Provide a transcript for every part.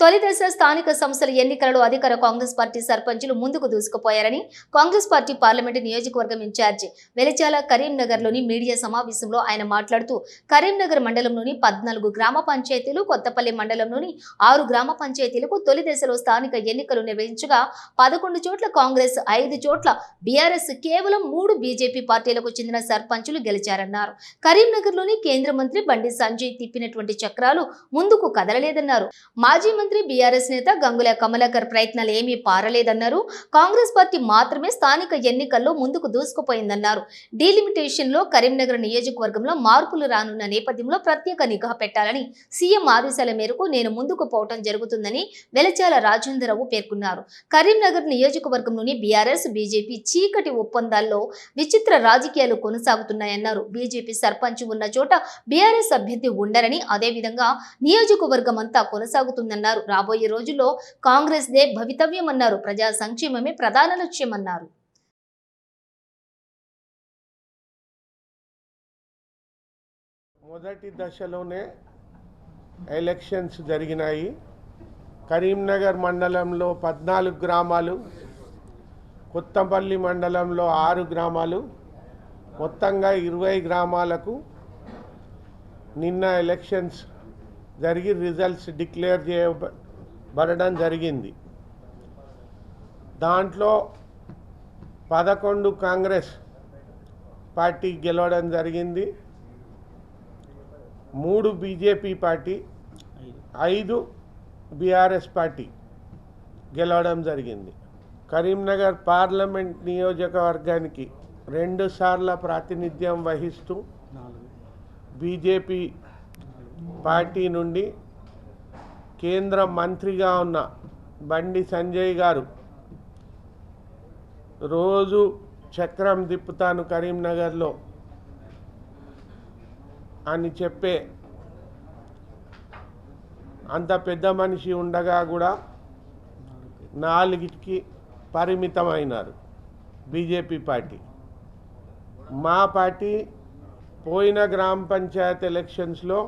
తొలి దశ స్థానిక సంస్థల ఎన్నికలలో అధికార కాంగ్రెస్ పార్టీ సర్పంచులు ముందుకు దూసుకుపోయారని కాంగ్రెస్ పార్టీ పార్లమెంటు నియోజకవర్గం ఇన్ఛార్జి వెలిచాల కరీంనగర్లోని మీడియా సమావేశంలో ఆయన మాట్లాడుతూ కరీంనగర్ మండలంలోని పద్నాలుగు గ్రామ పంచాయతీలు కొత్తపల్లి మండలంలోని ఆరు గ్రామ పంచాయతీలకు తొలి దశలో స్థానిక ఎన్నికలు నిర్వహించగా పదకొండు చోట్ల కాంగ్రెస్ ఐదు చోట్ల బీఆర్ఎస్ కేవలం మూడు బీజేపీ పార్టీలకు చెందిన సర్పంచులు గెలిచారన్నారు. కరీంనగర్లోని కేంద్ర మంత్రి బండి సంజయ్ తిప్పినటువంటి చక్రాలు ముందుకు కదలలేదన్నారు. మాజీ ముఖ్యమంత్రి బీఆర్ఎస్ నేత గంగుల కమలాకర్ ప్రయత్నాలు ఏమీ పారలేదన్నారు. కాంగ్రెస్ పార్టీ మాత్రమే స్థానిక ఎన్నికల్లో ముందుకు దూసుకుపోయిందన్నారు. డీలిమిటేషన్లో కరీంనగర్ నియోజకవర్గంలో మార్పులు రానున్న నేపథ్యంలో ప్రత్యేక నిఘా పెట్టాలని సీఎం ఆదేశాల మేరకు నేను ముందుకు పోవటం జరుగుతుందని వెలచాల రాజేంద్రరావు పేర్కొన్నారు. కరీంనగర్ నియోజకవర్గంలోని బీఆర్ఎస్ బీజేపీ చీకటి ఒప్పందాల్లో విచిత్ర రాజకీయాలు కొనసాగుతున్నాయన్నారు. బీజేపీ సర్పంచ్ ఉన్న చోట బీఆర్ఎస్ అభ్యర్థి ఉండరని అదేవిధంగా నియోజకవర్గం అంతా కొనసాగుతుందన్నారు. రాబోయే రోజుల్లో కాంగ్రెస్ దే భవితవ్యమన్నారు. ప్రజా సంక్షేమమే ప్రధాన లక్ష్యమన్నారు. మొదటి దశలోనే ఎలక్షన్స్ జరిగినాయి. కరీంనగర్ మండలంలో పద్నాలుగు గ్రామాలు కొత్తపల్లి మండలంలో ఆరు గ్రామాలు మొత్తంగా ఇరవై గ్రామాలకు నిన్న ఎలక్షన్స్ జరిగి రిజల్ట్స్ డిక్లేర్ చేయబడడం జరిగింది. దాంట్లో పదకొండు కాంగ్రెస్ పార్టీ గెలవడం జరిగింది. మూడు బీజేపీ పార్టీ ఐదు బీఆర్ఎస్ పార్టీ గెలవడం జరిగింది. కరీంనగర్ పార్లమెంట్ నియోజకవర్గానికి రెండు సార్ల ప్రాతినిధ్యం వహిస్తూ బీజేపీ పార్టీ నుండి కేంద్ర మంత్రిగా ఉన్న బండి సంజయ్ గారు రోజు చక్రం తిప్పుతాను కరీంనగర్లో అని చెప్పే అంత పెద్ద మనిషి ఉండగా కూడా నాలుగిటికి పరిమితమైనారు బీజేపీ పార్టీ. మా పార్టీ పోయిన గ్రామ పంచాయత్ ఎలక్షన్స్లో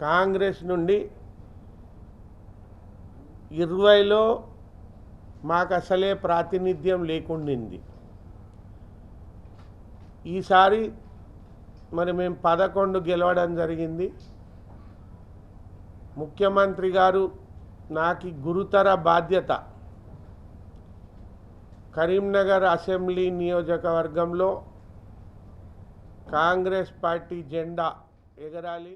కాంగ్రెస్ నుండి ఇరవైలో మాకు అసలే ప్రాతినిధ్యం లేకుండింది. ఈసారి మరి మేము పదకొండు గెలవడం జరిగింది. ముఖ్యమంత్రి గారు నాకు గురుతర బాధ్యత. కరీంనగర్ అసెంబ్లీ నియోజకవర్గంలో కాంగ్రెస్ పార్టీ జెండా ఎగరాలి.